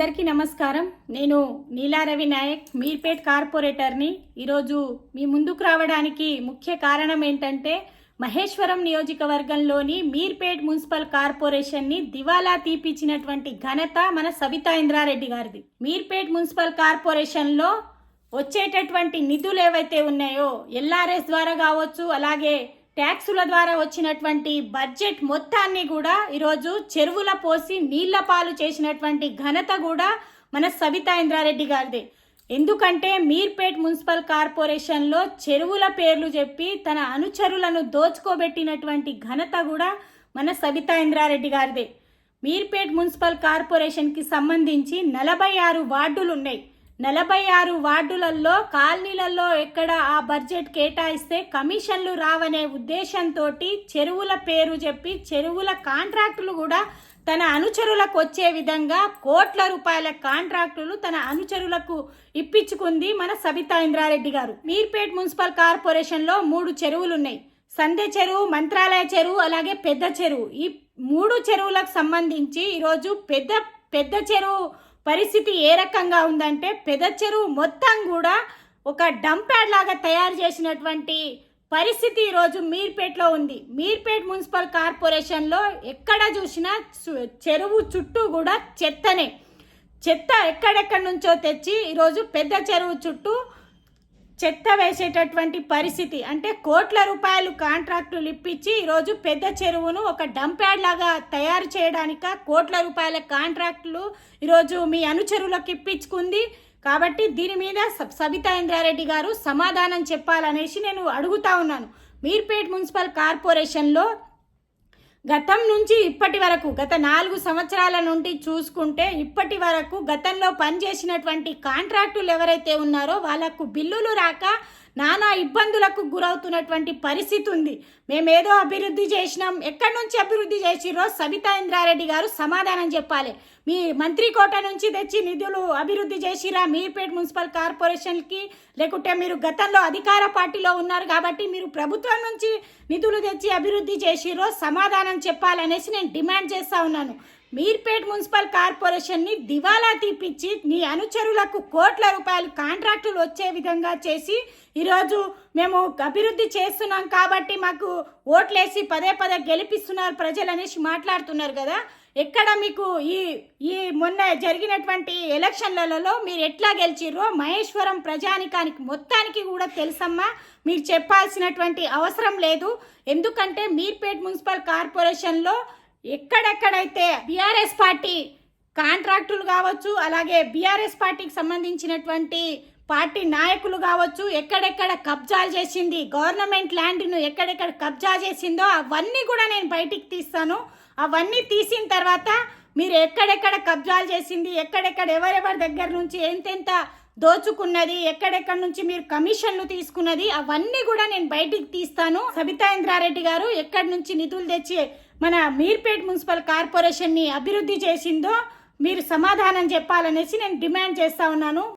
అందరికీ నమస్కారం. నేను నీలారవి నాయక్ మీర్పేట్ కార్పొరేటర్ని. ఈరోజు మీ ముందుకు రావడానికి ముఖ్య కారణం ఏంటంటే మహేశ్వరం నియోజకవర్గంలోని మీర్పేట్ మున్సిపల్ కార్పొరేషన్ని దివాలా తీపిచ్చినటువంటి ఘనత మన సవితా ఇంద్రారెడ్డి గారిది. మీర్పేట్ మున్సిపల్ కార్పొరేషన్లో వచ్చేటటువంటి నిధులు ఏవైతే ఉన్నాయో ఎల్ఆర్ఎస్ ద్వారా కావచ్చు అలాగే ట్యాక్సుల ద్వారా వచ్చినటువంటి బడ్జెట్ మొత్తాన్ని కూడా ఈరోజు చెరువుల పోసి నీళ్ళ పాలు చేసినటువంటి ఘనత కూడా మన సబితా ఇంద్రారెడ్డి గారిదే. ఎందుకంటే మీర్పేట్ మున్సిపల్ కార్పొరేషన్లో చెరువుల పేర్లు చెప్పి తన అనుచరులను దోచుకోబెట్టినటువంటి ఘనత కూడా మన సబితా ఇంద్రారెడ్డి గారిదే. మీర్పేట్ మున్సిపల్ కార్పొరేషన్కి సంబంధించి నలభై ఆరు వార్డులు ఉన్నాయి నలభై ఆరు వార్డులలో కాలనీలలో ఎక్కడ ఆ బడ్జెట్ కేటాయిస్తే కమిషన్లు రావనే ఉద్దేశంతో చెరువుల పేరు చెప్పి చెరువుల కాంట్రాక్టులు కూడా తన అనుచరులకు వచ్చే విధంగా కోట్ల రూపాయల కాంట్రాక్టులు తన అనుచరులకు ఇప్పించుకుంది మన సబితా ఇంద్రారెడ్డి గారు. మీర్పేట్ మున్సిపల్ కార్పొరేషన్లో మూడు చెరువులు ఉన్నాయి సందే చెరువు మంత్రాలయ చెరువు అలాగే పెద్ద చెరువు. ఈ మూడు చెరువులకు సంబంధించి ఈరోజు పెద్ద పెద్ద చెరువు పరిస్థితి ఏ రకంగా ఉందంటే పెద్ద చెరువు మొత్తం కూడా ఒక డంప్యాడ్ లాగా తయారు చేసినటువంటి పరిస్థితి ఈరోజు మీర్పేట్లో ఉంది. మీర్పేట్ మున్సిపల్ కార్పొరేషన్లో ఎక్కడ చూసినా చెరువు చుట్టూ కూడా చెత్తనే. చెత్త ఎక్కడెక్కడి నుంచో తెచ్చి ఈరోజు పెద్ద చెరువు చుట్టూ చెత్త వేసేటటువంటి పరిస్థితి. అంటే కోట్ల రూపాయలు కాంట్రాక్టులు ఇప్పించి ఈరోజు పెద్ద చెరువును ఒక డంప్యార్డ్ లాగా తయారు చేయడానిక కోట్ల రూపాయల కాంట్రాక్టులు ఈరోజు మీ అనుచరులకు ఇప్పించుకుంది. కాబట్టి దీని మీద సబ్ సబితా ఇంద్రారెడ్డి గారు సమాధానం చెప్పాలనేసి నేను అడుగుతా ఉన్నాను. మీర్పేట్ మున్సిపల్ కార్పొరేషన్లో గతం నుంచి ఇప్పటి వరకు గత నాలుగు సంవత్సరాల నుండి చూసుకుంటే ఇప్పటి వరకు గతంలో పనిచేసినటువంటి కాంట్రాక్టులు ఎవరైతే ఉన్నారో వాళ్ళకు బిల్లులు రాక నానా ఇబ్బందులకు గురవుతున్నటువంటి పరిస్థితి ఉంది. మేమేదో అభివృద్ధి చేసినాం. ఎక్కడి నుంచి అభివృద్ధి చేసిరో సబితా ఇంద్రారెడ్డి గారు సమాధానం చెప్పాలి. మీ మంత్రి కోట నుంచి తెచ్చి నిధులు అభివృద్ధి చేసిరా మీర్పేట్ మున్సిపల్ కార్పొరేషన్కి? లేకుంటే మీరు గతంలో అధికార పార్టీలో ఉన్నారు కాబట్టి మీరు ప్రభుత్వం నుంచి నిధులు తెచ్చి అభివృద్ధి చేసిరో సమాధానం చెప్పాలనేసి నేను డిమాండ్ చేస్తా ఉన్నాను. మీర్పేట్ మున్సిపల్ కార్పొరేషన్ని దివాలా తీపిచ్చి మీ అనుచరులకు కోట్ల రూపాయలు కాంట్రాక్టులు వచ్చే విధంగా చేసి ఈరోజు మేము అభివృద్ధి చేస్తున్నాం కాబట్టి మాకు ఓట్లేసి పదే పదే గెలిపిస్తున్నారు ప్రజలు అనేసి మాట్లాడుతున్నారు కదా. ఎక్కడ మీకు ఈ ఈ మొన్న జరిగినటువంటి ఎలక్షన్లలో మీరు ఎట్లా గెలిచిర్రో మహేశ్వరం ప్రజానికానికి మొత్తానికి కూడా తెలుసమ్మా. మీరు చెప్పాల్సినటువంటి అవసరం లేదు. ఎందుకంటే మీర్పేట్ మున్సిపల్ కార్పొరేషన్లో ఎక్కడెక్కడైతే బీఆర్ఎస్ పార్టీ కాంట్రాక్టులు కావచ్చు అలాగే బీఆర్ఎస్ పార్టీకి సంబంధించినటువంటి పార్టీ నాయకులు కావచ్చు ఎక్కడెక్కడ కబ్జాలు చేసింది గవర్నమెంట్ ల్యాండ్ను ఎక్కడెక్కడ కబ్జా చేసిందో అవన్నీ కూడా నేను బయటికి తీస్తాను. అవన్నీ తీసిన తర్వాత మీరు ఎక్కడెక్కడ కబ్జాలు చేసింది ఎక్కడెక్కడ ఎవరెవరి దగ్గర నుంచి ఎంతెంత దోచుకున్నది ఎక్కడెక్కడ నుంచి మీరు కమిషన్లు తీసుకున్నది అవన్నీ కూడా నేను బయటికి తీస్తాను. సబితా ఇంద్రారెడ్డి గారు ఎక్కడి నుంచి నిధులు తెచ్చి మన మీర్పేట్ మున్సిపల్ కార్పొరేషన్ని అభివృద్ధి చేసిందో మీరు సమాధానం చెప్పాలనేసి నేను డిమాండ్ చేస్తా ఉన్నాను.